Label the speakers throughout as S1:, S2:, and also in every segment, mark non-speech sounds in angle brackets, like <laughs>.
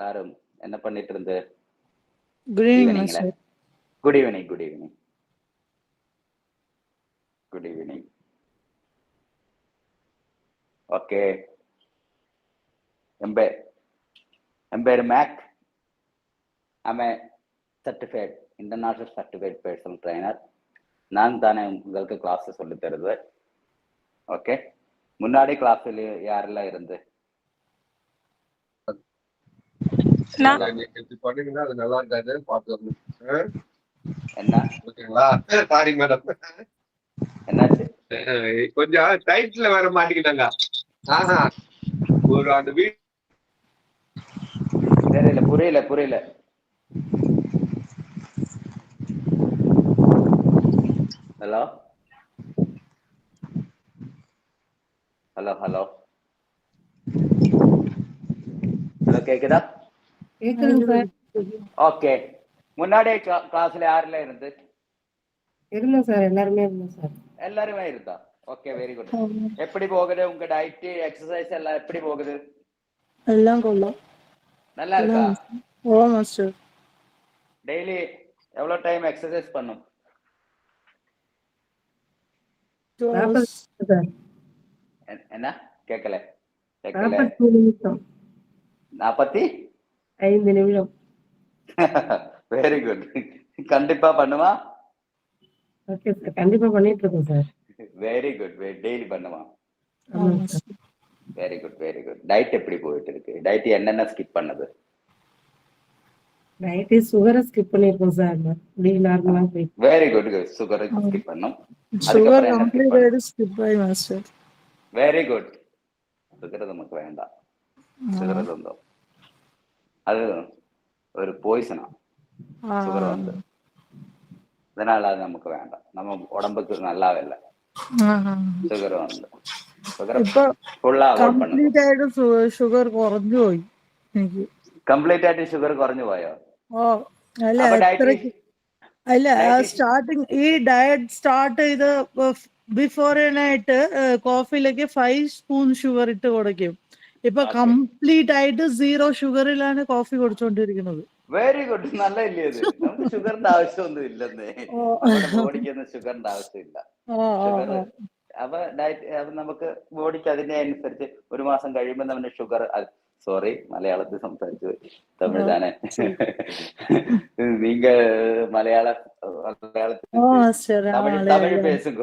S1: எல்லாரும் என்ன பண்ணிட்டு இருந்து good
S2: evening
S1: good evening good evening good evening okay என் பேர் என் பேர் Mac I'm certified international certified personal trainer நான் தானே உங்களுக்கு கிளாஸ் சொல்லி தருது ஓகே முன்னாடி கிளாஸில் யாரெல்லாம் இருந்து
S3: நான்
S4: இப்படி பண்ணீங்கன்னா அது நல்லா இருக்காது
S1: என்ன?
S4: ஓகேங்களா? சாரி மேடம் கொஞ்சம் டைட்ல வர மாட்டேங்கிறாங்க ஆஹா. ஒரு அந்த வீட்
S1: தெரியல புரியல புரியல. ஹலோ? Hello hello? ஹலோ கேக்குதா? ஓகே. முன்னாடி கிளாஸ்ல யாரெல்லாம் இருந்து?
S5: இருந்தோம் சார் எல்லாருமே இருந்தோம் சார்.
S1: எல்லாருமே இருந்தா? ஓகே வெரி குட் எப்படி போகுது? உங்க டயட் எக்ஸசைஸ் எல்லாம் எப்படி போகுது?
S2: எல்லாம் கொள்ளும்
S1: நல்லா இருக்கா?
S2: ஓ மாஸ்டர்
S1: டெய்லி எவ்வளவு டைம் எக்ஸசைஸ் பண்ணும்? என்ன? கேட்கல கேட்கல
S5: நாற்பத்தி நிமிஷம்.
S1: நாற்பத்தி
S5: ஐந்து நிமிடம். <laughs>
S1: வெரி குட் கண்டிப்பா பண்ணுவா
S5: ஓகே சார் கண்டிப்பா பண்ணிட்டு இருக்கோம்
S1: sir very good
S5: daily sir
S1: very good very good diet எப்படி போயிட்டு இருக்கு? டயட் என்னென்ன ஸ்கிப் பண்ணது?
S5: நைட்டு சுகரை ஸ்கிப் பண்ணிருக்கோம் சார் அப்படி நார்மலா போயிட்டு
S1: வெரி குட் சுகர் ஸ்கிப் பண்ணும்.
S2: சுகர் கம்ப்ளீட் ஸ்கிப் ஆகி மாஸ்டர்
S1: வெரி குட் சுகர் நமக்கு வேண்டாம். சுகர் வந்து அது ஒரு போய்சனா சுகர் வந்து அதனால அது நமக்கு வேண்டாம் நம்ம உடம்புக்கு நல்லாவே இல்லை சுகர் வந்து சுகர்
S2: ഇപ്പൊ
S1: ഫുള്ളാ അവോയ്ഡ് பண்ணுங்க
S2: കംപ്ലീറ്റ് ആയിട്ട് ഷുഗർ കുറഞ്ഞു പോയി എനിക്ക്
S1: കംപ്ലീറ്റ് ആയിട്ട് ഷുഗർ കുറഞ്ഞു പോയോ
S2: ഓ അല്ല
S1: അപ്പൊ diet-
S2: എത്രക്ക് അല്ല
S1: diet-
S2: സ്റ്റാർട്ടിങ് ഈ ഡയറ്റ് സ്റ്റാർട്ട് ചെയ്ത് ബിഫോറിനായിട്ട് കോഫിയിലേക്ക് ഫൈവ് സ്പൂൺ ഷുഗർ ഇട്ട് കൊടുക്കും ഇപ്പൊ കംപ്ലീറ്റ് ആയിട്ട് സീറോ ഷുഗറിലാണ് കോഫി കുടിച്ചോണ്ടിരിക്കുന്നത്.
S1: വെരി ഗുഡ് നല്ല ഇല്ലേ ഇത്? നമുക്ക് ഷുഗറിന്റെ ആവശ്യമൊന്നും ഇല്ലെന്നേ. ബോഡിക്കൊന്നും ഷുഗറിന്റെ ആവശ്യമില്ല. ഷുഗർ അപ്പൊ ഡയറ്റ് അപ്പൊ നമുക്ക് ബോഡിക്ക് അതിനെ അനുസരിച്ച് ഒരു മാസം കഴിയുമ്പോൾ നമ്മുടെ ഷുഗർ സോറി മലയാളത്തിൽ സംസാരിച്ചു പോയി. തമിഴ് താനേ <laughs> நீங்க மலையாள மலையாளத்தில்
S2: ഓ ശരി ആ,
S1: தமிழ்
S2: മലയാളം.
S1: தமிழ் பேசுங்க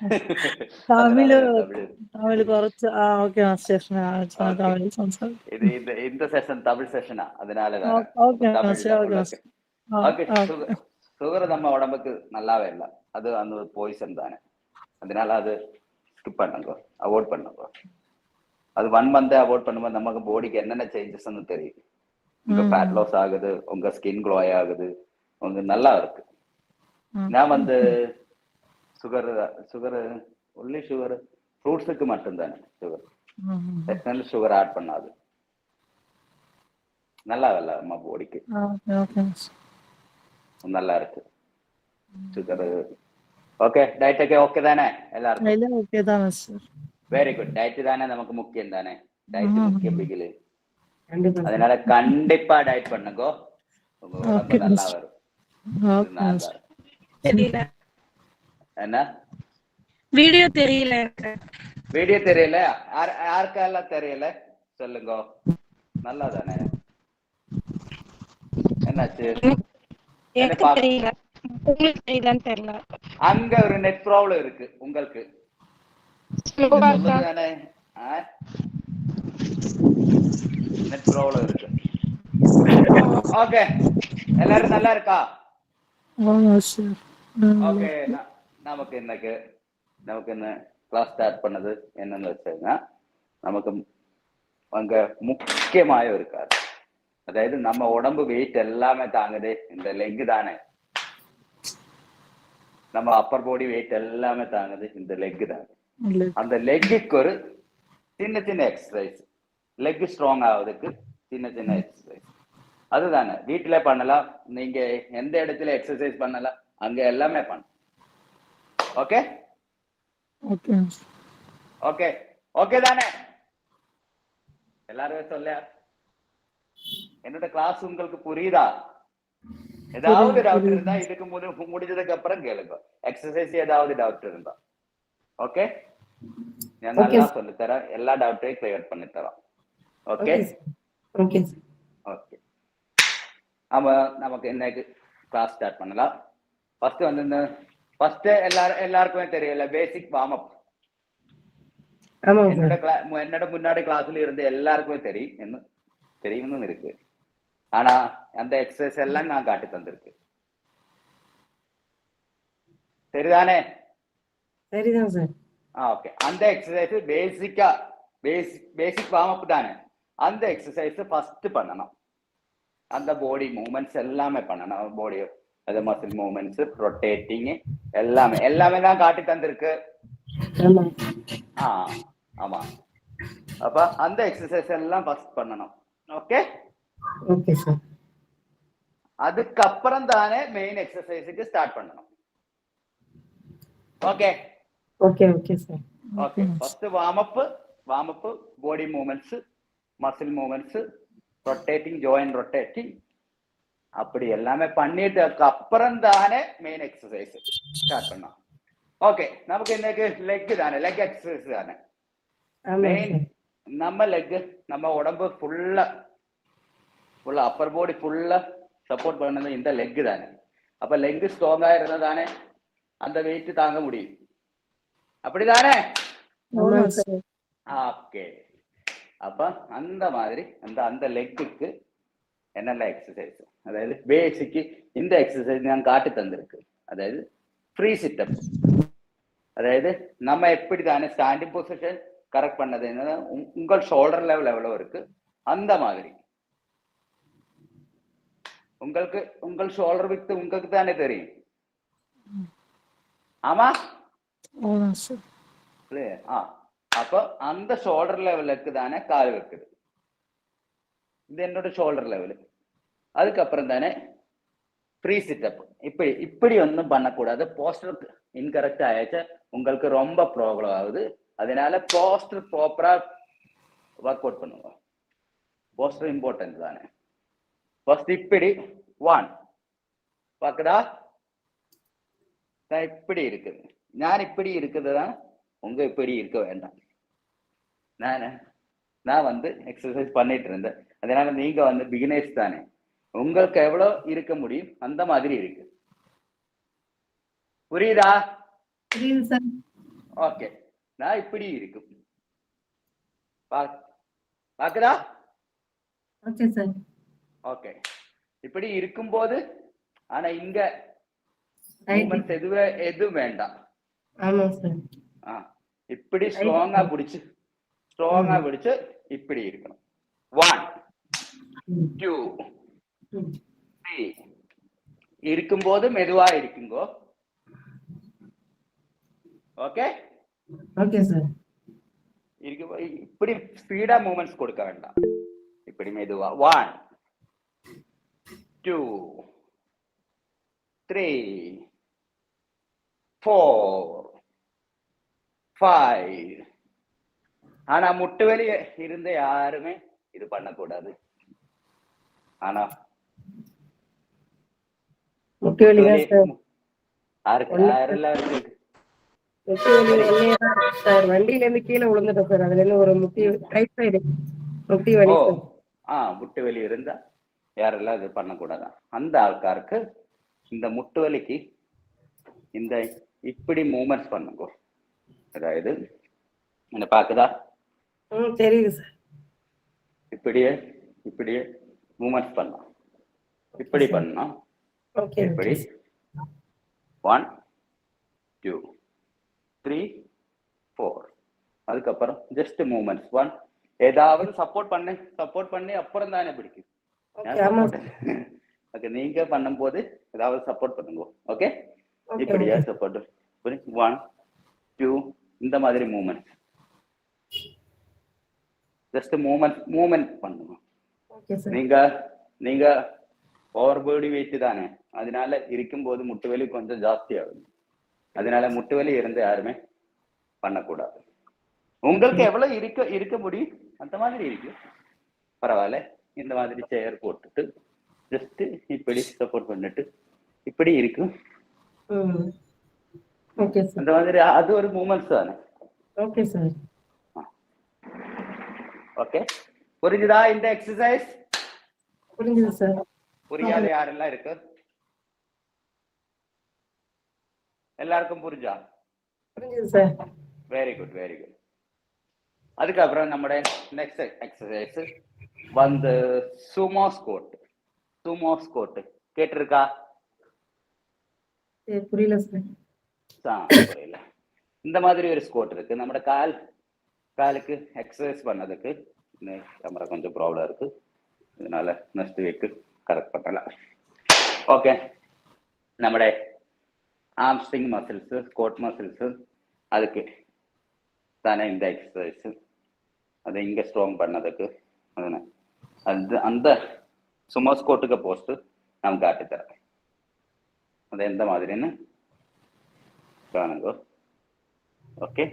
S1: <laughs>
S2: തമിഴ്
S1: அதனால தமிழ்
S2: തമിഴ് കുറച്ച് ആ ഓക്കെ മാസ്റ്റർ തമിഴ് സംസാരിക്കും
S1: இது இந்த இந்த செஷன் தமிழ் செஷனா அதனால
S2: okay master okay master
S1: okay sugar நம்ம உடம்புக்கு நல்லாவே இல்லை அது அந்த பாய்சன் தானே அதனால அது ஸ்கிப் பண்ணுங்க அவாய்ட் பண்ணுங்க அது ஒன் மந்த் அவாய்ட் பண்ணும்போது நமக்கு பாடிக்கு என்னென்ன சேஞ்சஸ்ன்னு தெரியுது. உங்க ஃபேட் லாஸ் ஆகுது உங்க ஸ்கின் க்ளோ ஆகுது உங்க நல்லா இருக்கு. நான் வந்து சுகர் சுகர் ஒன்லி சுகர் ஃப்ரூட்ஸுக்கு மட்டும்தானே சுகர் எத்தனை சுகர் ஆட் பண்ணாது. நல்லா இல்ல நம்ம பாடிக்கு நல்லா இருக்கு. சுகர் ஓகே டயட் ஓகே தானே? எல்லாருக்கும்?
S2: ஓகே தான் சார்
S1: வெரி குட் டயட் தானே நமக்கு முக்கியம் தானே? டயட் முக்கியம் பிகிலு. அதனால கண்டிப்பா டயட் பண்ணுங்க. நல்லா வரும். என்ன?
S3: வீடியோ தெரியல.
S1: வீடியோ தெரியல. யாருக்கெல்லாம் தெரியல? சொல்லுங்க. நல்லா தானே? என்னாச்சு?
S3: தெரியல.
S1: அங்க ஒரு நெட் ப்ராப்ளம் இருக்கு. உங்களுக்கு. ஓகே எல்லாரும் நல்லா இருக்கா ஓகே நமக்கு இன்னைக்கு நமக்கு என்ன கிளாஸ் ஸ்டார்ட் பண்ணது என்னன்னு வச்சதுன்னா நமக்கு அங்க முக்கியமாக இருக்காது அதாவது நம்ம உடம்பு வெயிட் எல்லாமே தாங்குது இந்த லெக் தானே நம்ம அப்பர் பாடி வெயிட் எல்லாமே தாங்குது இந்த லெக் தானே அந்த லெக்குக்கு ஒரு சின்ன சின்ன எக்ஸசைஸ் லெக் ஸ்ட்ராங் ஆகுறதுக்கு சின்ன சின்ன எக்ஸசைஸ் அதுதானே. வீட்டுல பண்ணலாம். நீங்க எந்த இடத்துல எக்ஸசைஸ் பண்ணலாம் அங்க எல்லாமே பண்ண ஓகே ஓகே ஓகே தானே? எல்லாரும் சொல்ல என்னோட கிளாஸ் உங்களுக்கு புரியுதா? ஏதாவது டவுட் இருந்தா இதுக்கு முடிஞ்சதுக்கு அப்புறம் கேளுங்க. எக்ஸசைஸ் ஏதாவது டவுட் இருந்தா. ஓகே? நான் நல்லா சொல்லி தரேன். எல்லா டவுட்டையும் கிளியர் பண்ணி தரோம் ஓகே?
S5: Okay
S1: okay. ஆமா நமக்கு இன்னைக்கு கிளாஸ் ஸ்டார்ட் பண்ணலாம். ஃபர்ஸ்ட் வந்து இந்த ஃபர்ஸ்ட் எல்லாரும் எல்லாருக்குமே தெரியல. பேசிக் வார்ம் அப் என்னோட என்னோட முன்னாடி கிளாஸ்ல இருந்து எல்லாருக்குமே தெரியும். என்ன? தெரியும்னு இருக்கு. ஆனா அந்த எக்ஸசைஸ் எல்லாம் நான் காட்டி தந்திருக்கு சரிதானே?
S5: சரிதான் சார்.
S1: ஆ ஓகே. அந்த எக்ஸசைஸ் பேசிக்கா பேசிக் பேசிக் வார்ம் அப் தானே? அந்த எக்ஸசைஸ் ஃபர்ஸ்ட் பண்ணணும். அந்த பாடி மூவ்மெண்ட்ஸ் எல்லாமே பண்ணணும். பாடி அது மசில் மூவ்மெண்ட்ஸ் ரொட்டேட்டிங் எல்லாமே எல்லாமே தான் காட்டி தந்திருக்கு. ஆ ஆமா. அப்ப அந்த எக்ஸசைஸ் எல்லாம் ஃபர்ஸ்ட் பண்ணணும். ஓகே?
S5: Okay sir.
S1: அதுக்கப்புறம் தானே மெயின் எக்ஸசைஸுக்கு ஸ்டார்ட் பண்ணணும்.
S5: Okay? Sir
S1: okay first warm up warm up body movements muscle movements rotating join rotating அப்படி எல்லாமே பண்ணிட்டதுக்கு அப்புறம் தானே மெயின் எக்ஸசைஸ் ஸ்டார்ட் பண்ணோம். ஓகே நமக்கு இன்னைக்கு லெக் தானே லெக் எக்ஸசைஸ் தானே. மெயின் நம்ம லெக் நம்ம உடம்பு ஃபுல்லா ஃபுல்லா அப்பர் பாடி ஃபுல்லா சப்போர்ட் பண்ணது இந்த லெக் தானே. அப்ப லெக் ஸ்ட்ராங்கா இருந்தா தானே அந்த வெயிட் தாங்க முடியும். அப்படிதானே? ஓகே அப்ப அந்த மாதிரி அந்த அந்த லெக்குக்கு என்னென்ன எக்ஸசைஸ் அதாவது பேசிக்கு இந்த எக்ஸசைஸ் நான் காட்டி தந்திருக்கு. அதாவது ஃப்ரீ சிட்டப் அதாவது நம்ம எப்படி தானே ஸ்டாண்டிங் பொசிஷன் கரெக்ட் பண்ணது என்னன்னா உங்- உங்கள் ஷோல்டர் லெவல் எவ்வளவு இருக்கு? அந்த மாதிரி. உங்களுக்கு உங்கள் ஷோல்டர் வித்து உங்களுக்கு தானே தெரியும். ஆமா?
S2: அவ்வளோதான்
S1: ஆ அப்போ அந்த ஷோல்டர் லெவலுக்கு தானே கால் வைக்குது இது என்னோட ஷோல்டர் லெவலு அதுக்கப்புறம் தானே ஃப்ரீ சிட்டப் இப்படி இப்படி ஒன்றும் பண்ணக்கூடாது போஸ்டர் இன்கரெக்ட் ஆயாச்சா உங்களுக்கு ரொம்ப ப்ராப்ளம் ஆகுது அதனால போஸ்டர் ப்ராப்பரா ஒர்க் அவுட் பண்ணுங்க போஸ்டர் இம்பார்ட்டன்ட் தானே ஃபர்ஸ்ட் இப்படி ஒன் பார்க்குதா இப்படி இருக்குது நான் இப்படி இருக்குது தான் உங்க இப்படி இருக்க வேண்டாம். நான் நான் வந்து எக்ஸசைஸ் பண்ணிட்டு இருந்தேன். அதனால நீங்க வந்து பிகினர்ஸ் தானே. உங்களுக்கு எவ்வளவு இருக்க முடியும்? அந்த மாதிரி இருக்கு. புரியுதா? ஓகே நான் இப்படி இருக்கும். பாக்குதா?
S5: ஓகே
S1: இப்படி இருக்கும்போது ஆனா இங்க எதுவே எதுவும் வேண்டாம். இப்படி ஸ்ட்ராங்கா பிடிச்சு ஸ்ட்ராங்கா பிடிச்சு இப்படி இருக்கணும். ஒன். டூ. த்ரீ இருக்கும்போது மெதுவா இருக்குங்கோ. ஓகே
S5: ஓகே சார்
S1: இருக்கு இப்படி ஸ்பீடா மூமெண்ட்ஸ் கொடுக்க வேண்டாம். இப்படி மெதுவா. One two three four five ஆனா முட்டு வலி இருந்த யாருமே இது பண்ணக்கூடாது. ஆனா
S5: முட்டு வலி தான் சார். வண்டியில இருந்து கீழே விழுந்துட்டேன் சார். அதுல இருந்து ஒரு முட்டி ரைட் சைடு முட்டி வலி
S1: ஆ முட்டு வலி இருந்தா யாரெல்லாம் இது பண்ணக்கூடாதா அந்த ஆள்காருக்கு இந்த முட்டு வலிக்கு இந்த இப்படி மூமெண்ட்ஸ் பண்ணுங்க. அதாவது என்ன பாக்குதா
S5: ம் தெரியுது சார்
S1: இப்படியே இப்படியே மூமெண்ட்ஸ் பண்ணலாம். இப்படி பண்ணலாம்
S5: ஓகே
S1: இப்படி. ஒன் டூ த்ரீ ஃபோர் அதுக்கப்புறம் ஜஸ்ட் மூமெண்ட்ஸ் ஒன் ஏதாவது சப்போர்ட் பண்ணி. சப்போர்ட் பண்ணி அப்புறம் தானே பிடிக்கும்.
S5: ஓகே <laughs>
S1: நீங்க பண்ணும்போது ஏதாவது சப்போர்ட் பண்ணுங்க. ஓகே இப்படியா சப்போர்ட் ஒன் டூ இந்த மாதிரி மூமெண்ட் ஜஸ்ட் மூமெண்ட் மூமெண்ட் பண்ணுங்க நீங்க நீங்க ஓவர் பாடி வெயிட் தானே. அதனால இருக்கும்போது முட்டு வலி கொஞ்சம் ஜாஸ்தி ஆகுது. அதனால முட்டு வலி இருந்து யாருமே பண்ணக்கூடாது. உங்களுக்கு எவ்வளவு இருக்க இருக்க முடியும்? அந்த மாதிரி இருக்கு. பரவாயில்ல. இந்த மாதிரி சேர் போட்டுட்டு ஜஸ்ட் இப்படி சப்போர்ட் பண்ணிட்டு இப்படி இருக்கும்
S5: ஓகே சார்.
S1: அந்த மாதிரி அது ஒரு மூமெண்ட்ஸ் தானே?
S5: Okay sir.
S1: ஓகே. புரிஞ்சுதா இந்த எக்ஸசைஸ்
S5: புரிஞ்சுது சார்.
S1: புரியாத யாரெல்லாம் இருக்கு? எல்லாருக்கும் புரிஞ்சா?
S5: புரிஞ்சுது sir.
S1: Very good very good அதுக்கப்புறம் நம்முடைய நெக்ஸ்ட் எக்ஸசைஸ் வந்து சுமோ ஸ்கோட் சுமோ ஸ்கோட் கேட்டிருக்கா?
S5: புரியல சார்
S1: ஆ, புரியல இந்த மாதிரி ஒரு ஸ்கோட் இருக்கு നമ്മുടെ കാൽ காலுக்கு எக்ஸசைஸ் பண்ணதுக்கு கேமரா கொஞ்சம் ப்ராப்ளம் இருக்கு இதனால நெக்ஸ்ட் வீக் கரெக்ட் பண்ணலாம் ஓகே നമ്മുടെ ആംസ്ട്രിങ് മസിൽസ് സ്കോട്ട് മസിൽസ് அதுக்கு தானே இந்த எக்ஸசைஸ் அது இங்க ஸ்ட்ராங் பண்ணதுக்கு அதுன அது அந்த சும்மா ஸ்கோட்டுக்கு போஸ்ட் நான் காட்டித்தரேன் அது எந்த மாதிரின்னு காணுங்க ஓகே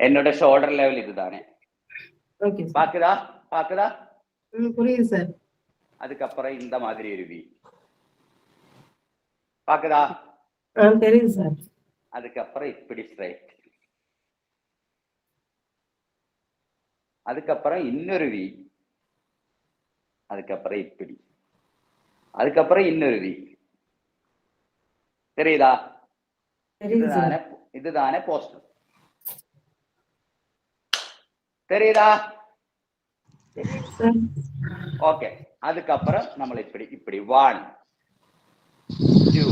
S1: என்னோட ஷோல்டர் லெவல் இதுதானே பாக்குதா பாக்குதா
S5: புரியுது சார்
S1: அதுக்கப்புறம் இந்த மாதிரி ஒரு வி பாக்குதா
S5: தெரியுது சார்
S1: அதுக்கப்புறம் இப்படி ஸ்ட்ரைட் அதுக்கப்புறம் இன்னொரு வி அதுக்கப்புறம் இப்படி. அதுக்கப்புறம் இன்னொரு வி தெரியுதா? இதுதானே இதுதானே போஸ்டர். தெரியுதா? ஓகே. அதுக்கப்புறம் நம்மளை இப்படி இப்படி. One two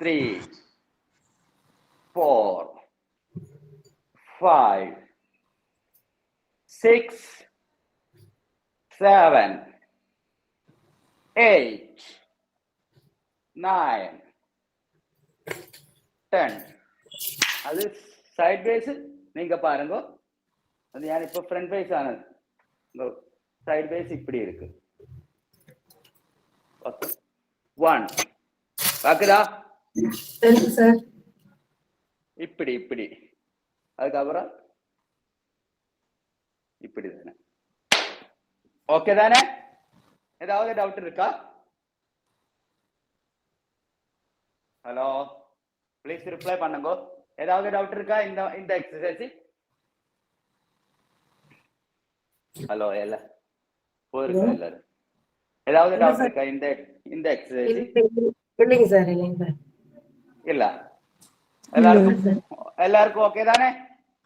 S1: three four five six seven, eight, nine, ten அது சைட் வைஸ் நீங்க பாருங்க. அது யார்? இப்போ ஃப்ரண்ட் வைஸ் ஆனது. சைட் வைஸ் இப்படி இருக்கு. ஒன் பாக்குதா? இப்படி இப்படி. அதுக்கப்புறம் இப்படி தானே. ஓகே தானே ஏதாவது டவுட் இருக்கா? ஹலோ ப்ளீஸ் ரிப்ளை பண்ணுங்க. ஏதாவது டவுட் இருக்கா? இந்த இந்த எக்ஸசைஸ் ஹலோ எல்லா. போயிருக்கா எல்லாரும். ஏதாவது டவுட். இருக்கா? இந்த இந்த எக்ஸசைஸ்
S5: இல்லைங்க சார் இல்லைங்க சார்
S1: இல்ல. எல்லாருக்கும் எல்லாருக்கும் ஓகே தானே?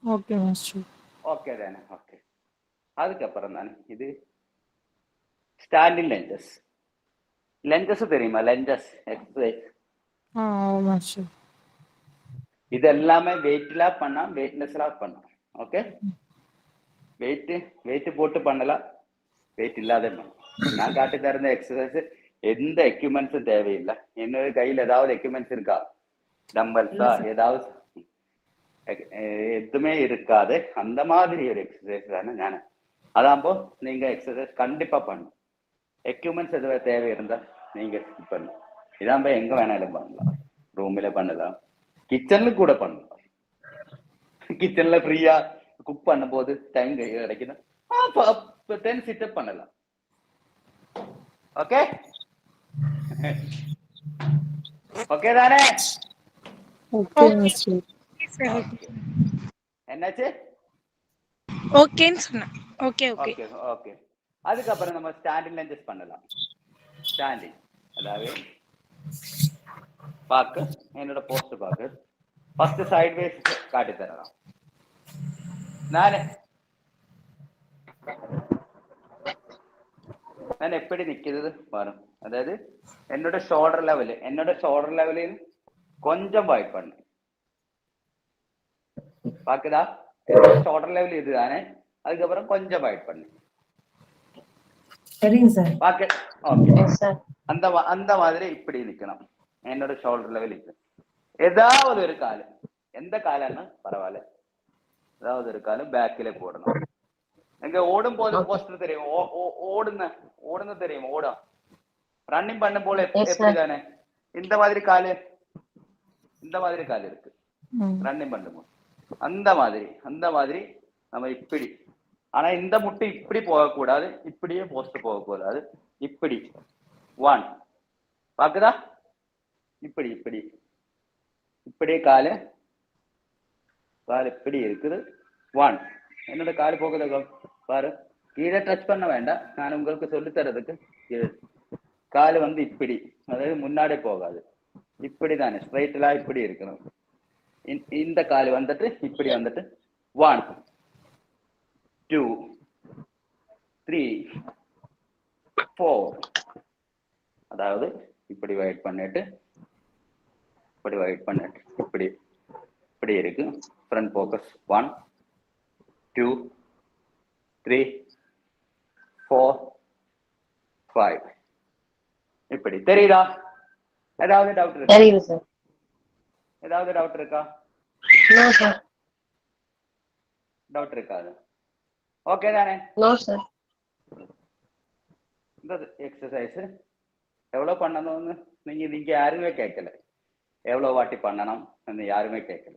S2: ஓகே மாஸ்டர்
S1: ஓகே தானே ஓகே அதுக்கப்புறம் தானே. இது ஸ்டாண்டிங் லெஞ்சஸ் லெஞ்சஸ் தெரியுமா? லெஞ்சஸ் எக்ஸசைஸ் இது எல்லாமே வெயிட்ல பண்ணா வெயிட்லெஸ்ல பண்ணலாம் ஓகே வெயிட் வெயிட் போட்டு பண்ணலாம். வெயிட் இல்லாத பண்ணலாம் நான் காட்டி தருந்த எக்ஸசைஸ் எந்த எக்யூப்மெண்ட்ஸும் தேவையில்லை. என்னோட கையில் ஏதாவது எக்யூப்மெண்ட்ஸ் இருக்கா? டம்பல்ஸா ஏதாவது? எதுவுமே இருக்காது. அந்த மாதிரி ஒரு எக்ஸசைஸ் தானே நான். அதாம்போ நீங்க எக்ஸசைஸ் கண்டிப்பா பண்ணும் எக்யூப்மெண்ட்ஸ் எதுவும் தேவை இருந்தா நீங்க skip பண்ணும் இதாம்போ எங்க வேணாலும் பண்ணலாம். ரூம்ல பண்ணலாம். கிச்சன்ல கூட பண்ணலாம். கிச்சன்ல ஃப்ரீயா குக் பண்ணும்போது டைம் கிடைக்குது. டென் சிட்டப் பண்ணலாம். ஓகே ஓகே தானே? என்னாச்சு?
S3: ஓகேன்னு சொன்னேன். ஓகே ஓகே
S1: ஓகே ஓகே அதுக்கப்புறம் நம்ம ஸ்டாண்டிங் லஞ்சஸ் பண்ணலாம். ஸ்டாண்டிங் அதாவது பார்க்க என்னோட போஸ்ட் பார்க்க ஃபர்ஸ்ட் சைட் வேஸ் காட்டி தரலாம். நான் நான் எப்படி நிக்கிறது வரும் அதாவது என்னோட ஷோல்டர் லெவல் என்னோட ஷோல்டர் லெவலில் கொஞ்சம் வாய்ட் பண்ணு. பாக்குதா? ஷோல்டர் லெவல் இதுதானே? அதுக்கப்புறம் கொஞ்சம் வாய்ட் பண்ணு.
S5: சரிங்க சார்.
S1: பாக்க ஓகே. அந்த அந்த மாதிரி இப்படி நிக்கணும் என்னோட ஷோல்டர் லெவல் இது ஏதாவது ஒரு காலு. எந்த காலன்னா பரவாயில்ல. ஏதாவது ஒரு காலு பேக்கில போடணும். எங்க ஓடும் போது போஸ்டர் தெரியும். ஓ- ஓ- ஓடுன ஓடுன தெரியும். ஓடும். ரன்னிங் பண்ணும் போல எப்- எப்படி தானே இந்த மாதிரி காலு. இந்த மாதிரி காலு இருக்கு. ரன்னிங் பண்ணும்போது. அந்த மாதிரி அந்த மாதிரி நம்ம இப்படி ஆனா இந்த முட்டை இப்படி போகக்கூடாது இப்படியே போஸ்ட் போகக்கூடாது. இப்படி. ஒன் பாக்குதா இப்படி இப்படி. இப்படியே காலு. கால் இப்படி இருக்குது. ஒன் என்னோட கால் போகுது பாரு. கீழே டச் பண்ண வேண்டாம். நான் உங்களுக்கு சொல்லித்தரதுக்கு கால் வந்து இப்படி. அதாவது முன்னாடி போகாது. இப்படி தானே ஸ்ட்ரைட்லாம் இப்படி இருக்கணும். இந்த- இந்த கால் வந்துட்டு இப்படி வந்துட்டு. ஒன் டூ த்ரீ ஃபோர் அதாவது இப்படி வெயிட் பண்ணிட்டு இப்படி வெயிட் பண்ணிட்டு இப்படி இப்படி இருக்கு. Front focus one two three four five இப்படி. தெரியுதா? ஏதாவது டவுட் இருக்கா?
S5: தெரியுது சார்
S1: ஏதாவது டவுட் இருக்கா? டவுட் இருக்காது. ஓகே தானே இந்த எக்ஸசைஸ் எவ்வளோ பண்ணணும்னு நீங்கள் இது இங்கே யாருமே கேட்கல எவ்வளோ வாட்டி பண்ணணும் யாருமே கேட்கல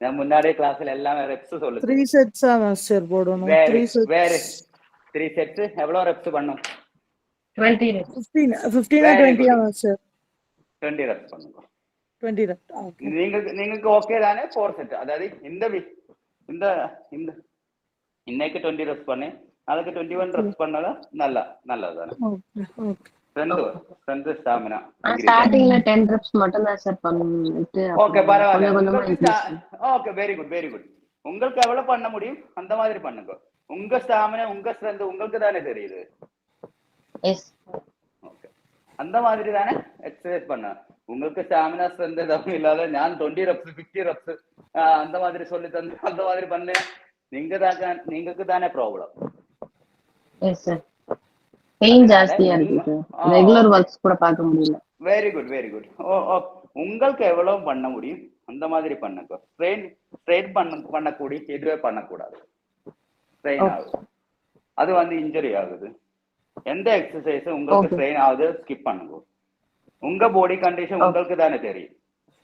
S1: நான் முன்னாடியே கிளாஸ்ல எல்லாமே ரெப்ஸ் சொல்லு
S2: த்ரீ செட்ஸ் மாஸ்டர் போடணும் த்ரீ செட்ஸ் வேற
S1: த்ரீ செட்ஸ் எவ்வளவு ரெப்ஸ் பண்ணும்
S2: 20
S1: 15
S2: 15
S1: 20
S2: மாஸ்டர்
S1: 20 ரெப்ஸ் பண்ணுங்க 20 நீங்க ஓகே தானே 4 செட் அதாவது இந்த இந்த இந்த. இன்னைக்கு டுவெண்ட்டி ரெப்ஸ் பண்ணி. நாளைக்கு டுவெண்ட்டி ஒன் ரெப்ஸ் பண்ணது நல்ல நல்லது தானே ஸ்ட்ரென்த் ஸ்ட்ரென்த் ஸ்டாமினா
S5: ஸ்டார்டிங்ல டென் ட்ரிப்ஸ் மட்டும் தான் சார் பண்ணிட்டு
S1: ஓகே பரவாயில்ல. Okay very good very good உங்களுக்கு எவ்வளவு பண்ண முடியும்? அந்த மாதிரி பண்ணுங்க. உங்க ஸ்டாமினா உங்க ஸ்ட்ரென்த் உங்களுக்கு தானே தெரியுது.
S5: எஸ்
S1: ஓகே அந்த மாதிரி தானே எக்ஸசைஸ் பண்ண. உங்களுக்கு ஸ்டாமினா ஸ்ட்ரென்த் எதுவும் இல்லாத நான் டுவெண்ட்டி ரெப்ஸ் ஃபிஃப்டி ரெப்ஸ் அந்த மாதிரி சொல்லி தந்து அந்த மாதிரி பண்ண நீங்க தான் நீங்களுக்கு தானே ப்ராப்ளம்
S5: பெயின் ஜாஸ்தியா இருக்கு. ரெகுலர் ஒர்க்ஸ் கூட பார்க்க முடியல.
S1: வெரி குட் வெரி குட் உங்களுக்கு எவ்வளவு பண்ண முடியும்? அந்த மாதிரி பண்ணுங்க. ஸ்ட்ரெயின் ஸ்ட்ரெயின் பண்ண பண்ணக்கூடிய எதுவே பண்ணக்கூடாது.
S5: Okay.
S1: ஆகுது. அது வந்து இன்ஜுரி ஆகுது. எந்த எக்ஸசைஸ் உங்களுக்கு. ஸ்ட்ரெயின் ஆகுது ஸ்கிப் பண்ணுங்க. உங்க பாடி கண்டிஷன் உங்களுக்கு தானே தெரியும்.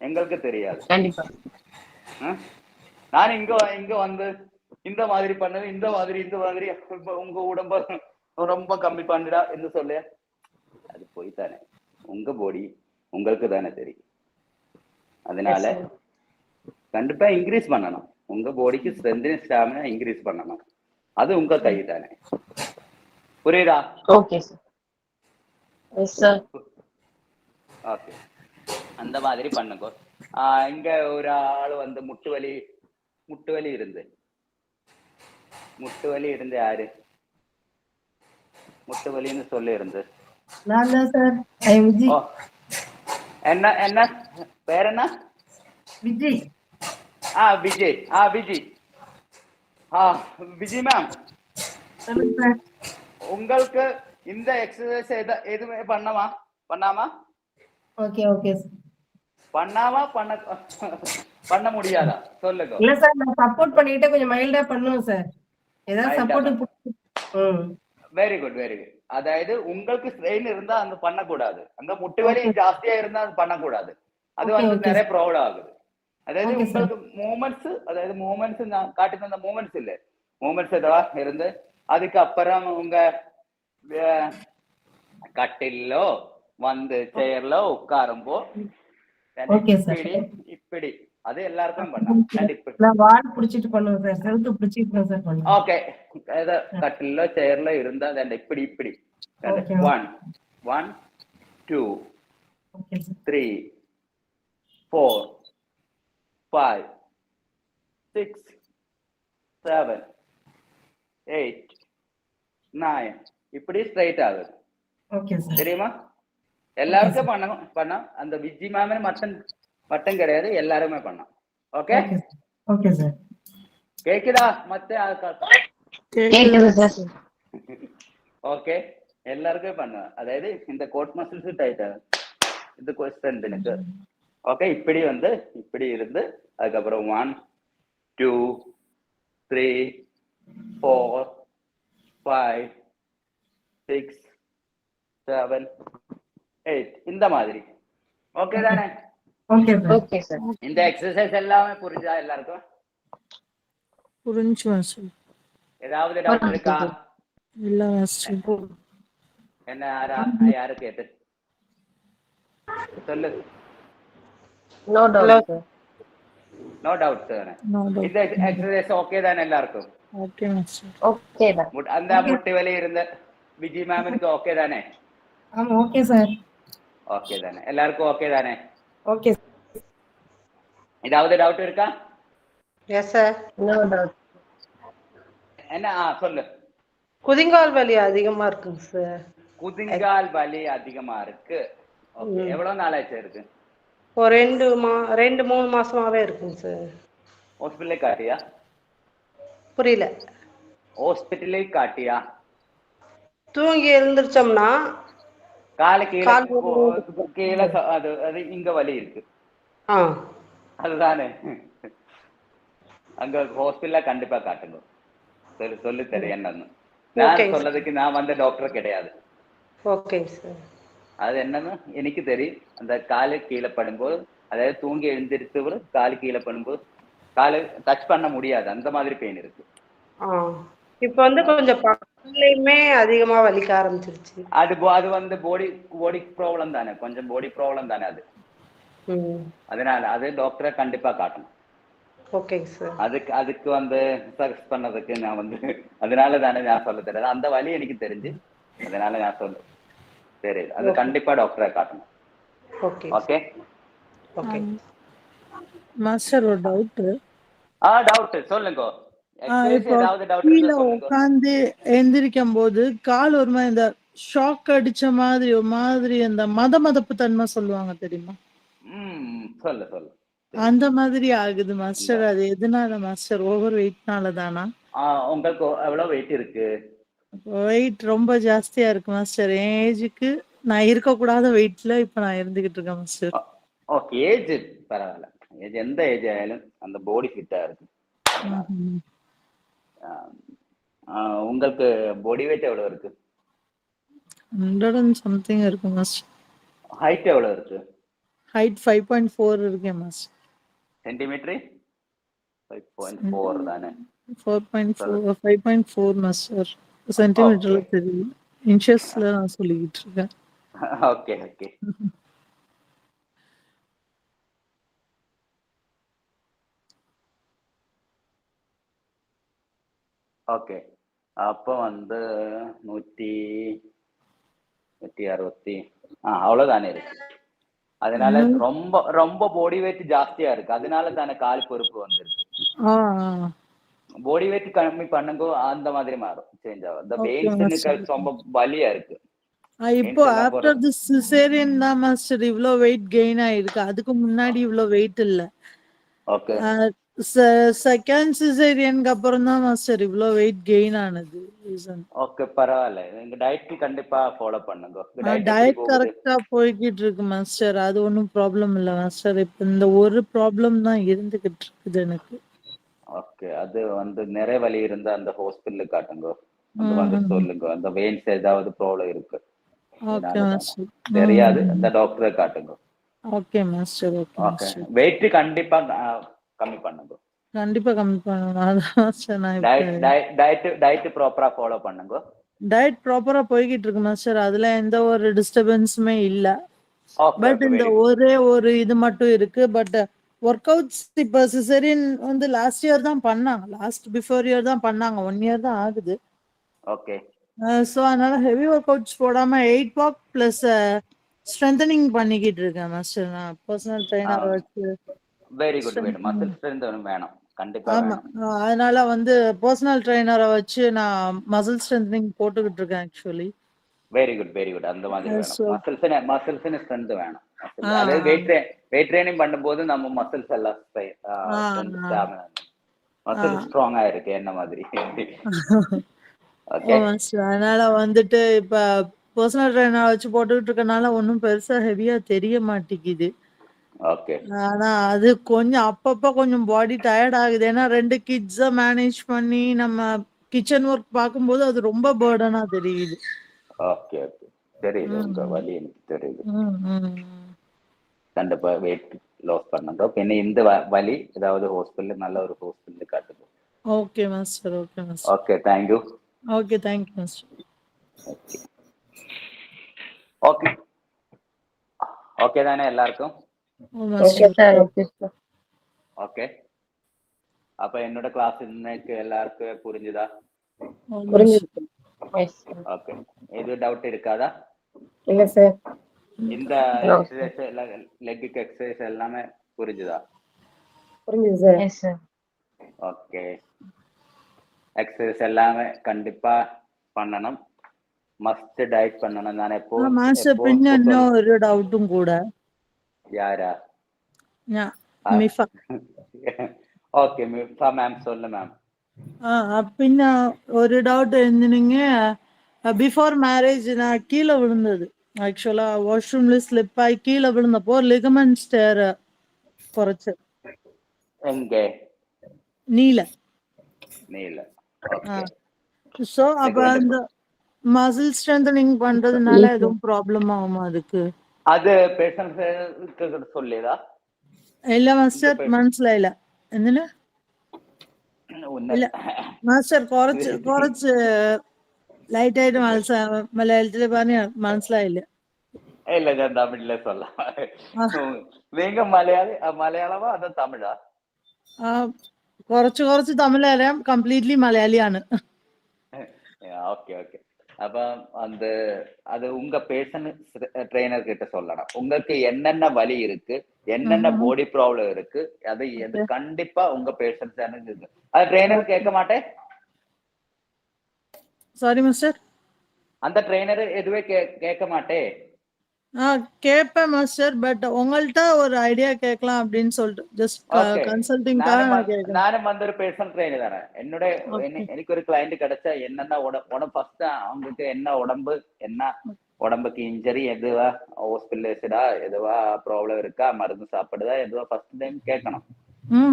S1: எங்களுக்கு தெரியாது? நான் இங்க இங்க வந்து இந்த மாதிரி பண்ணது இந்த மாதிரி இந்த மாதிரி உங்க உடம்ப ரொம்ப கம்மி பண்ணிடா என்று சொல்ல. அது போய் தானே. உங்க பாடி உங்களுக்கு தானே தெரியும். அதனால. கண்டிப்பா இன்க்ரீஸ் பண்ணணும். உங்க பாடிக்கு ஸ்ட்ரென்த் ஸ்டாமினா இன்க்ரீஸ் பண்ணணும். அது உங்க கை தானே. புரியுதா?
S5: Okay sir yes sir
S1: okay அந்த மாதிரி பண்ணுங்க. இங்க ஒரு ஆள் வந்து முட்டு வலி முட்டு வலி இருந்து முட்டு வலி இருந்து. யாரு முட்டு வலின்னு சொல்லி இருந்து என்ன என்ன? பேர் என்ன?
S5: விஜய்
S1: ஆ விஜய் ஆ விஜய் ஆ விஜய் மேம். உங்களுக்கு இந்த எக்ஸசைஸ் எத எதுவுமே பண்ணமா பண்ணாமா?
S5: ஓகே ஓகே சார்
S1: பண்ணாமா பண்ண பண்ண முடியாதா? சொல்லுங்க.
S5: இல்ல சார் நான் சப்போர்ட் பண்ணிட்டு கொஞ்சம் மைல்டா பண்ணுவோம் சார் ஏதாவது support
S1: very good very good அதாவது உங்களுக்கு ஸ்ட்ரெயின் இருந்தா அந்த பண்ணக்கூடாது. அங்க முட்டு வலி ஜாஸ்தியா இருந்தா அது பண்ணக்கூடாது. அது வந்து. நிறைய ப்ராப்ளம் ஆகுது. அதாவது. உங்களுக்கு மூமெண்ட்ஸ் அதாவது மூமெண்ட்ஸ் நான் காட்டி தந்த மூமெண்ட்ஸ் இல்ல. மூமெண்ட்ஸ் ஏதாவது இருந்து அதுக்கப்புறம் உங்க கட்டிலோ வந்து சேர்ல உட்காரும்போ. இப்படி அது எல்லாருக்கும் பண்ணலாம்.
S5: நான்
S1: ஓகே கட்டிலோ சேர்ல இருந்தா then இப்படி இப்படி. One
S5: one two
S1: three, four, five, six, seven, eight, nine. இப்படி ஸ்ட்ரைட் ஆகுது. தெரியுமா? எல்லாருக்கும் பண்ண பண்ண அந்த விஜி மேமன் மட்டும் மட்டும் கிடையாது. எல்லாருமே பண்ணலாம் ஓகே?
S5: Okay sir.
S1: கேக்குதா? மத்த ஓகே. எல்லாருக்கும் பண்ணலாம் அதாவது இந்த கோட் மசில்ஸ் டைட் இந்த ஸ்ட்ரென்த்னுக்கு ஓகே? இப்படி வந்து இப்படி இருந்து அதுக்கப்புறம் one two three four five six seven eight இந்த மாதிரி ஓகே தானே
S5: ஓகே சார்
S6: ஓகே சார்
S1: இந்த எக்ஸசைஸ் எல்லாமே புரிஞ்சா எல்லாருக்கும்
S2: புரிஞ்சு மாஸ்டர்
S1: ஏதாவது டவுட் இருக்கா
S2: இல்ல மாஸ்டர்
S1: என்ன யாரா யாரு கேட்டு சொல்லு
S6: no doubt sir
S1: no doubt
S2: no
S1: இந்த எக்ஸசைஸ் ஓகே தானே எல்லாருக்கும்
S2: ஓகே மாஸ்டர்
S6: ஓகே தான்
S1: முட்- அந்த ஓகே தானே. எல்லாருக்கும் ஓகே தானே?
S5: ஓகே
S1: ஏதாவது டவுட் இருக்கா?
S7: எஸ் சார்
S1: என்ன? ஆ சொல்லு.
S7: குதிங்கால் வலி அதிகமா இருக்குங்க சார்
S1: குதிங்கால் வலி அதிகமா இருக்கு. ஓகே எவ்வளவு நாளாச்சு இருக்கு?
S7: ஒரு ரெண்டு மா ரெண்டு மூணு மாசமாவே இருக்குங்க சார்
S1: ஹாஸ்பிட்டலே காட்டியா?
S7: புரியல.
S1: ஹாஸ்பிட்டலே காட்டியா?
S7: தூங்கி எழுந்திரிச்சோம்னா
S1: காலு கீழே கீழே அது அது இங்க வலி இருக்கு. அதுதானே. அங்க ஹாஸ்பிட்டல்ல கண்டிப்பா காட்டுங்க. சொல்லு சொல்லு தெரியும் என்னன்னு. நான்
S7: Okay.
S1: சொல்லதுக்கு நான் வந்த டாக்டர் கிடையாது. அது என்னன்னு எனக்கு தெரியும். அந்த காலு கீழே படும்போது அதாவது தூங்கி எழுந்திருத்து கூட காலு கீழே படும்போது காலு டச் பண்ண முடியாது. அந்த மாதிரி பெயின் இருக்கு.
S7: இப்போ வந்து கொஞ்சம் பக்கத்துலயுமே அதிகமா வலிக்க ஆரம்பிச்சிருச்சு.
S1: அது அது வந்து பாடி பாடி ப்ராப்ளம் தானே. கொஞ்சம் பாடி ப்ராப்ளம் தானே அது.
S7: ம்.
S1: அதனால அது டாக்டரை கண்டிப்பா காட்டணும்.
S7: ஓகேங்க சார்
S1: அதுக்கு அதுக்கு வந்து சக்ஸ் பண்ணதுக்கு நான் வந்து அதனால தானே நான் சொல்ல தெரியாது. அந்த வழி எனக்கு தெரிஞ்சு. அதனால நான் சொல்ல சரி அது கண்டிப்பா டாக்டரை காட்டணும்.
S7: ஓகே
S1: ஓகே
S7: ஓகே
S2: மாஸ்டர் ஒரு டவுட்
S1: ஆ டவுட் சொல்லுங்க.
S2: கீழே உட்காந்து எந்திரிக்கும் போது கால் ஒரு மாதிரி இந்த ஷாக் அடிச்ச மாதிரி ஒரு மாதிரி அந்த மத மதப்பு தன்மை சொல்லுவாங்க தெரியுமா?
S1: சொல்லு சொல்லு.
S2: அந்த மாதிரி ஆகுது மாஸ்டர் அது எதனால மாஸ்டர் ஓவர் வெயிட்னால தானா
S1: உங்களுக்கு எவ்வளவு வெயிட் இருக்கு?
S2: வெயிட் ரொம்ப ஜாஸ்தியா இருக்கு மாஸ்டர் என் ஏஜுக்கு நான் இருக்கக்கூடாத வெயிட்ல இப்ப நான் இருந்துகிட்டு இருக்கேன் மாஸ்டர்
S1: ஓகே ஏஜ் பரவாயில்ல. ஏஜ் எந்த ஏஜ் ஆயாலும் அந்த பாடி ஃபிட்டா இருக்கு உங்களுக்கு பாடி வெயிட் எவ்வளவு இருக்கு?
S2: ஹண்ட்ரட் அண்ட் சம்திங் இருக்கு மாஸ்டர்
S1: ஹைட் எவ்வளவு இருக்கு?
S2: ஹைட் ஃபைவ் பாயிண்ட் ஃபோர் இருக்கேன் master
S1: centimetre five point four தானே.
S2: Four point four five point four master சென்டிமீட்டர்ல தெரியும். இன்ச்சஸ்ல நான் சொல்லிக்கிட்டு இருக்கேன். <laughs>
S1: Okay okay <laughs> okay. அப்போ வந்து நூற்றி நூற்றி அறுபத்தி ஆ அவ்வளோதானே இருக்கு. அதனால ரொம்ப ரொம்ப பாடி வெயிட் ஜாஸ்தியா இருக்கு. அதனால தானே கால் பொறுப்பு வந்திருக்கு பாடி வெயிட் கம்மி பண்ணுங்க அந்த மாதிரி மாறும். சேஞ்ச் ஆகும் இந்த
S2: master.
S1: ரொம்ப வலியா இருக்கு.
S2: இப்போ ஆஃப்டர் தி சிசேரியன் தான் மாஸ்டர் இவ்ளோ வெயிட் கெயின் ஆயிருக்கு. அதுக்கு முன்னாடி இவ்ளோ வெயிட் இல்ல.
S1: ஓகே
S2: செகண்ட் சிசேரியனுக்கு அப்புறம் தான் மாஸ்டர் இவ்ளோ வெயிட் கெயின் ஆனது
S1: ஓகே பரவாயில்ல எங்க டயட் கண்டிப்பா ஃபாலோ பண்ணுங்க
S2: டயட்? கரெக்டா போய்கிட்டு இருக்கு மாஸ்டர் அது ஒன்றும் ப்ராப்ளம் இல்ல மாஸ்டர் இப்ப இந்த ஒரு ப்ராப்ளம் தான் இருந்துகிட்டு இருக்குது எனக்கு
S1: ஓகே அது வந்து நிறைய வலி இருந்தா அந்த ஹாஸ்பிட்டலுக்கு காட்டுங்க வந்து. சொல்லுங்க அந்த வெயின்ஸ் ஏதாவது ப்ராப்ளம் இருக்கு
S2: ஓகே மாஸ்டர்
S1: தெரியாது அந்த டாக்டரை காட்டுங்க
S2: ஓகே மாஸ்டர் ஓகே
S1: வெயிட் கண்டிப்பா கம்மி பண்ணுங்க
S2: கண்டிப்பா கம்மி பண்ணணும். அதான் நான்
S1: டயட் டயட் ப்ராப்பரா ஃபாலோ பண்ணுங்க
S2: டயட் ப்ராப்பரா போய்கிட்டு இருக்கு மாஸ்டர் அதுல எந்த ஒரு டிஸ்டர்பன்ஸுமே இல்ல. பட் இந்த ஒரே ஒரு இது மட்டும் இருக்கு. பட் ஒர்க் அவுட்ஸ் இப்ப சிசரியன் வந்து லாஸ்ட் இயர் தான் பண்ணாங்க. லாஸ்ட் பிஃபோர் இயர் தான் பண்ணாங்க. ஒன் இயர் தான் ஆகுது.
S1: ஓகே
S2: ஸோ அதனால ஹெவி ஒர்க் அவுட்ஸ் போடாம எயிட் வாக் பிளஸ் ஸ்ட்ரென்தனிங் பண்ணிக்கிட்டு இருக்கேன் மாஸ்டர் நான் பர்சனல் ட்ரைனர். வச்சு
S1: very good very muscle strength வேணும். கண்டிப்பா
S2: அதனால வந்து பர்சனல் ட்ரைனரை வச்சு நான் மசில் ஸ்ட்ரென்தனிங் போட்டுக்கிட்டு இருக்கேன் actually
S1: very good very good அந்த மாதிரி மசில்ஸ் மசில்ஸ்னு ஸ்ட்ரென்த் வேணும். அதாவது வெயிட் வெயிட் ட்ரைனிங் பண்ணும்போது நம்ம மசில்ஸ் எல்லாம். மசில். ஸ்ட்ராங்கா இருக்கு என்ன மாதிரி.
S2: அதனால வந்துட்டு இப்ப பர்சனல் ட்ரைனர் வச்சு போட்டுக்கிட்டு இருக்கனால ஒன்றும் பெருசா ஹெவியா தெரிய மாட்டேங்குது. ஆனா அது கொஞ்சம் அப்பப்ப கொஞ்சம் பாடி டயர்ட் ஆகுது. ஏன்னா ரெண்டு கிட்ஸ மேனேஜ் பண்ணி நம்ம கிச்சன் ஒர்க் பார்க்கும்போது அது ரொம்ப பேர்டனா தெரியுது.
S1: ஓகே ஓகே தெரியுது. உங்க வலி எனக்கு தெரியுது. கண்டிப்பா வெயிட் லாஸ் பண்ணுங்க. பின்ன இந்த வலி ஏதாவது ஹாஸ்பிட்டல் நல்ல ஒரு ஹாஸ்பிட்டல் காட்டுங்க.
S2: Okay master okay master
S1: okay
S2: thank you okay
S1: thank you master okay okay தானே எல்லாருக்கும்?
S2: Oh
S6: okay
S2: master
S6: sir okay sir
S1: okay அப்ப என்னோட கிளாஸ் இன்னைக்கு எல்லாருக்கும் புரிஞ்சுதா
S2: ஓ
S5: புரிஞ்சுது
S6: எஸ் சார்
S1: ஓகே எதுவும் டவுட் இருக்காதா
S5: இல்ல சார்
S1: இந்த
S6: No.
S1: எக்ஸசைஸ் லெக்குக்கு எக்ஸசைஸ் எல்லாமே புரிஞ்சுதா
S5: புரிஞ்சுது sir
S6: yes sir
S1: okay exercise எல்லாமே கண்டிப்பா பண்ணணும் மஸ்ட் டயட் பண்ணணும் நான் எப்போ
S2: മാസ്റ്റർ
S1: எப்போ
S2: പിന്നെ
S1: சொல்றேன்.
S2: എന്നെ ഒരു ഡൗട്ടും കൂടെ
S1: யாரா? ஓகே மிஃபா மேம் சொல்லு மேம்
S2: பின்ன ஒரு டவுட் இருந்துனுங்க பிஃபோர் மேரேஜ் நான் கீழே விழுந்தது ஆக்சுவலா வாஷ்ரூம்ல ஸ்லிப் ஆகி கீழே விழுந்தப்போ லிகமெண்ட் ஸ்டேர் குறைச்சு
S1: எங்கே நீல நீல
S2: சோ அப்ப அந்த மசில் ஸ்ட்ரென்தனிங் பண்றதுனால எதுவும் ப்ராப்ளம் ஆகுமா அதுக்கு
S1: அது பேஷண்ட்ஸுக்கு சொல்லியதா
S2: ഇല്ല മാസ്റ്റർ മനസ്സിലായില്ല എന്തിന്
S1: ഉന്ന-
S2: ഇല്ല. മാസ്റ്റർ കുറച്ച് കുറച്ച് ലൈറ്റ് ആയിട്ട് മനസ്സിലാ മലയാളത്തിൽ പറഞ്ഞ മനസ്സിലായില്ല
S1: இல்ல நான் தமிழ்ல சொல்ல
S2: ആ.
S1: நீங்க மலையாளி அஹ், மலையாளமா அது தமிழா
S2: ആ കുറച്ച് കുറച്ച് തമിഴ് അറിയാം കംപ്ലീറ്റ്ലി മലയാളിയാണ്
S1: ஓகே ஓகே அப்ப அந்த அது உங்க பேஷண்ட் ட்ரெயினர் கிட்ட சொல்லணும். உங்களுக்கு என்னென்ன வலி இருக்கு என்னென்ன. பாடி ப்ராப்ளம் இருக்கு அது எது கண்டிப்பா உங்க பேஷண்ட்ஸ் இருக்கு. அது ட்ரெயினர் கேட்க மாட்டேன்.
S2: சாரி மாஸ்டர்
S1: அந்த ட்ரெயினர் எதுவே கேட்க மாட்டேன்.
S2: ஆ கேட்பேன் மாஸ்டர் பட் உங்கள்கிட்ட ஒரு ஐடியா கேட்கலாம் அப்படின்னு சொல்லிட்டு. ஜஸ்ட். கன்சல்டிங்காக
S1: நானும்
S2: நான்
S1: வந்து-
S2: கேட்கறேன்.
S1: நானும் வந்து ஒரு பேர்சனல் ட்ரெயினர் தானே. என்னோட எனக்கு ஒரு கிளைண்ட் கிடைச்சா என்னென்ன உடம்பு ஃபர்ஸ்ட் அவங்களுக்கு என்ன உடம்பு என்ன உடம்புக்கு இன்ஜரி எதுவா ஹாஸ்பிட்டலைஸ்டா எதுவா ப்ராப்ளம் இருக்கா மருந்து சாப்பிடுதா எதுவா ஃபர்ஸ்ட் டைம் கேட்கணும்.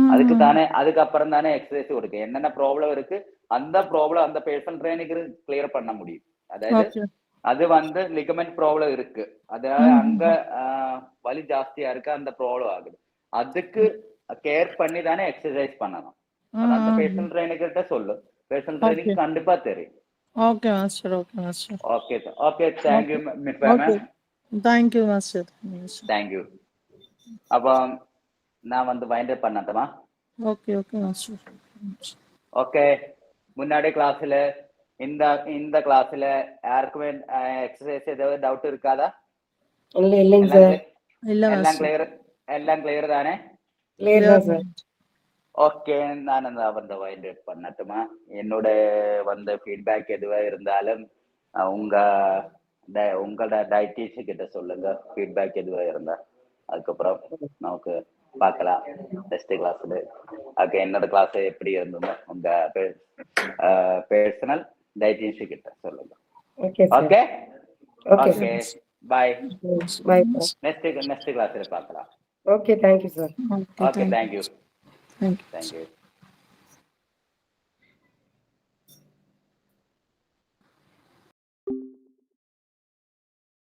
S1: அதுக்கு. தானே அதுக்கப்புறம் தானே எக்ஸசைஸ் கொடுக்கு. என்னென்ன ப்ராப்ளம் இருக்கு அந்த ப்ராப்ளம் அந்த பேஷண்ட் ட்ரைனிக்கு கிளியர் பண்ண முடியும். அதாவது. அது வந்து லிகமெண்ட் ப்ராப்ளம் இருக்கு.
S2: ம்.
S1: அங்க வலி ஜாஸ்தியா இருக்கு அந்த ப்ராப்ளம் ஆகுது. அதுக்கு கேர் பண்ணி தானே எக்ஸசைஸ் பண்ணணும். அந்த
S2: ம்.
S1: பேஷண்ட் ட்ரைனிக்கிட்ட சொல்லு.
S2: Okay.
S1: ட்ரைனிங் கண்டிப்பா தெரியும்.
S2: Okay master okay master
S1: okay okay thank you
S2: miss okay
S1: thank you master thank you அப்போ நான் வந்து வைண்ட் அப் பண்ணட்டுமா?
S2: ஓகே ஓகே மாஸ்டர்
S1: ஓகே முன்னாடி கிளாஸ்ல இந்த இந்த கிளாஸ்ல யாருக்குமே எக்ஸசைஸ் ஏதாவது டவுட் இருக்காதா?
S5: இல்ல இல்லைங்க
S1: எல்லாம்
S5: சார்.
S2: இல்ல
S1: எல்லாம் கிளியர் எல்லாம் கிளியர் தானே?
S5: கிளியர் தான் சார்.
S1: ஓகே நான் அந்த வந்து வைண்ட் அப் பண்ணட்டுமா? என்னோட வந்த ஃபீட்பேக் எதுவா இருந்தாலும் உங்க உங்களோட டயட்டிஷியன் கிட்ட சொல்லுங்க. ஃபீட்பேக் எதுவா இருந்தா. அதுக்கப்புறம் நமக்கு பார்க்கலாம். டெஸ்ட் கிளாஸ் அதுக்கு என்னோட கிளாஸ் எப்படி இருந்தது உங்க பர்சனல் டயட்டிஷியன் கிட்ட சொல்லுங்க
S5: okay sir
S1: okay
S5: okay
S1: okay bye
S5: bye
S1: next next கிளாஸ்ல பார்க்கலாம்
S5: okay thank you
S1: sir okay thank you thank you thank you